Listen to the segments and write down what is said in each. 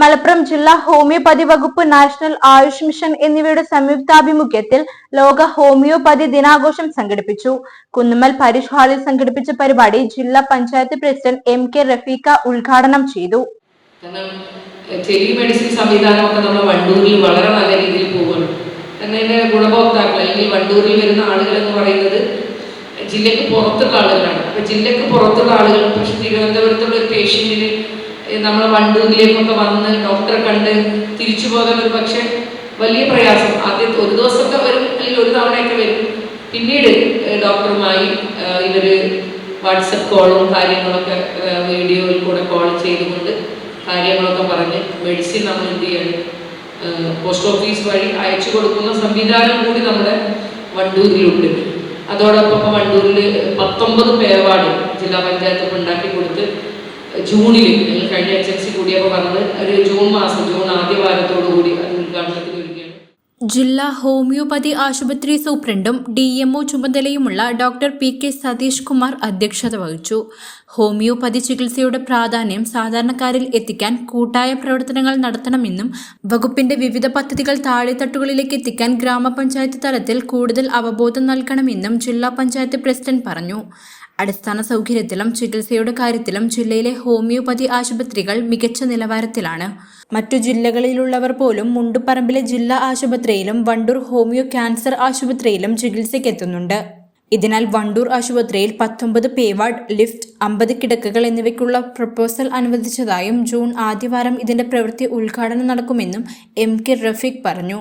Malappuram ജില്ലാ homeopathy വകുപ്പ് national Ayush mission എന്നിവയുടെ സംയുക്താഭിമുഖ്യത്തിൽ ലോക ഹോമിയോപ്പതി ദിനാഘോഷം സംഘടിപ്പിച്ചു. കുന്നുമ്മൽ പരിഷ് ഹാളിൽ സംഘടിപ്പിച്ച പരിപാടി ജില്ലാ panchayat president M K Rafiqa ഉദ്ഘാടനം ചെയ്തു. കാരണം മെഡിസിൻ സംവിധാനമൊക്കെ നമ്മൾ വണ്ടൂരിൽ വളരെ നല്ല രീതിയിൽ പോവുകയാണ് ഇതിന്റെ ഗുണഭോക്താക്കൾ അല്ലെങ്കിൽ വണ്ടൂരിൽ വരുന്ന ആളുകൾ എന്ന് പറയുന്നത് ജില്ലയ്ക്ക് പുറത്തുള്ള ആളുകളാണ്. അപ്പോൾ ജില്ലയ്ക്ക് പുറത്തുള്ള ആളുകൾ പക്ഷെ തിരുവനന്തപുരത്തുള്ള ഒരു പേഷ്യന്റിന് നമ്മൾ വണ്ടൂരിലേക്കൊക്കെ വന്ന് ഡോക്ടറെ കണ്ട് തിരിച്ചു പോകാൻ ഒരു പക്ഷേ വലിയ പ്രയാസം. ആദ്യം ഒരു ദിവസമൊക്കെ വരും അല്ലെങ്കിൽ ഒരു തവണയൊക്കെ വരും. പിന്നീട് ഡോക്ടറുമായി ഇവർ വാട്സപ്പ് കോളും കാര്യങ്ങളൊക്കെ വീഡിയോയിൽ കൂടെ കോൾ ചെയ്തുകൊണ്ട് കാര്യങ്ങളൊക്കെ പറഞ്ഞ് മെഡിസിൻ നമ്മൾ എന്ത് ചെയ്യണം പോസ്റ്റ് ഓഫീസ് വഴി അയച്ചു കൊടുക്കുന്ന സംവിധാനം കൂടി നമ്മുടെ വണ്ടൂരിലുണ്ട്. അതോടൊപ്പം വണ്ടൂരിൽ പത്തൊമ്പത് പേവാർഡ് ജില്ലാ പഞ്ചായത്ത് ഉണ്ടാക്കി കൊടുത്ത് ജൂണിൽ ഞങ്ങൾ കഴിഞ്ഞ എച്ച് എൻ സി കൂടിയപ്പോൾ പറഞ്ഞത് ഒരു ജൂൺ മാസം ജൂൺ ആദ്യ വാരത്തോടു കൂടി അത് ഉദ്ഘാടനത്തിന് ജില്ലാ ഹോമിയോപ്പതി ആശുപത്രി സൂപ്രണ്ടും ഡി എം ഒ ചുമതലയുമുള്ള doctor P K Satheesh Kumar അധ്യക്ഷത വഹിച്ചു. ഹോമിയോപ്പതി ചികിത്സയുടെ പ്രാധാന്യം സാധാരണക്കാരിൽ എത്തിക്കാൻ കൂട്ടായ പ്രവർത്തനങ്ങൾ നടത്തണമെന്നും വകുപ്പിന്റെ വിവിധ പദ്ധതികൾ താഴെത്തട്ടുകളിലേക്ക് എത്തിക്കാൻ ഗ്രാമപഞ്ചായത്ത് തലത്തിൽ കൂടുതൽ അവബോധം നൽകണമെന്നും ജില്ലാ പഞ്ചായത്ത് പ്രസിഡന്റ് പറഞ്ഞു. അടിസ്ഥാന സൗകര്യത്തിലും ചികിത്സയുടെ കാര്യത്തിലും ജില്ലയിലെ ഹോമിയോപ്പതി ആശുപത്രികൾ മികച്ച നിലവാരത്തിലാണ്. മറ്റു ജില്ലകളിലുള്ളവർ പോലും മുണ്ടുപറമ്പിലെ ജില്ലാ ആശുപത്രിയിലും വണ്ടൂർ ഹോമിയോ ക്യാൻസർ ആശുപത്രിയിലും ചികിത്സയ്ക്കെത്തുന്നുണ്ട് ഇതിനാൽ വണ്ടൂർ ആശുപത്രിയിൽ പത്തൊമ്പത് പേവാർഡ് ലിഫ്റ്റ് അമ്പത് കിടക്കകൾ എന്നിവയ്ക്കുള്ള പ്രപ്പോസൽ അനുവദിച്ചതായും ജൂൺ ആദ്യവാരം ഇതിന്റെ പ്രവൃത്തി ഉദ്ഘാടനം നടക്കുമെന്നും എം കെ റഫീഖ് പറഞ്ഞു.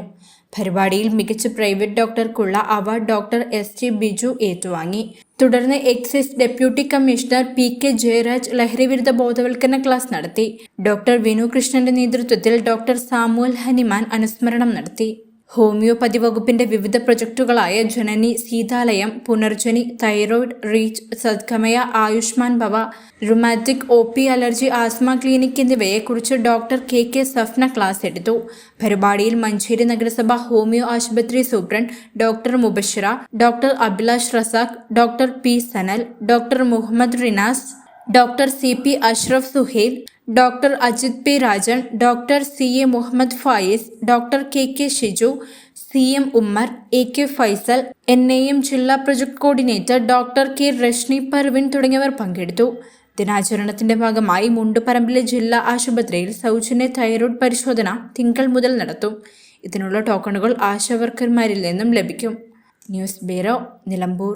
പരിപാടിയിൽ മികച്ച പ്രൈവറ്റ് ഡോക്ടർക്കുള്ള award doctor S T Biju ഏറ്റുവാങ്ങി. തുടർന്ന് excise deputy commissioner P K Jayaraj ലഹരിവിരുദ്ധ ബോധവൽക്കരണ ക്ലാസ് നടത്തി. ഡോക്ടർ വിനു കൃഷ്ണന്റെ നേതൃത്വത്തിൽ ഡോക്ടർ സാമുവൽ ഹനിമാൻ അനുസ്മരണം നടത്തി. ഹോമിയോപ്പതി വകുപ്പിന്റെ വിവിധ പ്രൊജക്ടുകളായ Janani Seethalayam Punarjani thyroid reach Sadgamaya Ayushman Bhava rheumatic O P allergy asthma clinic എന്നിവയെക്കുറിച്ച് doctor K K Safna class എടുത്തു. പരിപാടിയിൽ മഞ്ചേരി നഗരസഭ ഹോമിയോ ആശുപത്രി superintendent doctor Mubashira doctor Abhilash Razak doctor P Sanal doctor Muhammad Rinas doctor C P Ashraf Suhail doctor Ajith P Rajan doctor C A Muhammad Fayis doctor K K Shiju C M Ummer A K Faisal N A M ജില്ലാ project coordinator doctor K Rashni Parvin തുടങ്ങിയവർ പങ്കെടുത്തു. ദിനാചരണത്തിന്റെ ഭാഗമായി മുണ്ടുപറമ്പിലെ ജില്ലാ ആശുപത്രിയിൽ സൗജന്യ thyroid പരിശോധന തിങ്കൾ മുതൽ നടത്തും. ഇതിനുള്ള ടോക്കണുകൾ ആശാവർക്കർമാരിൽ നിന്നും ലഭിക്കും. News bureau Nilambur.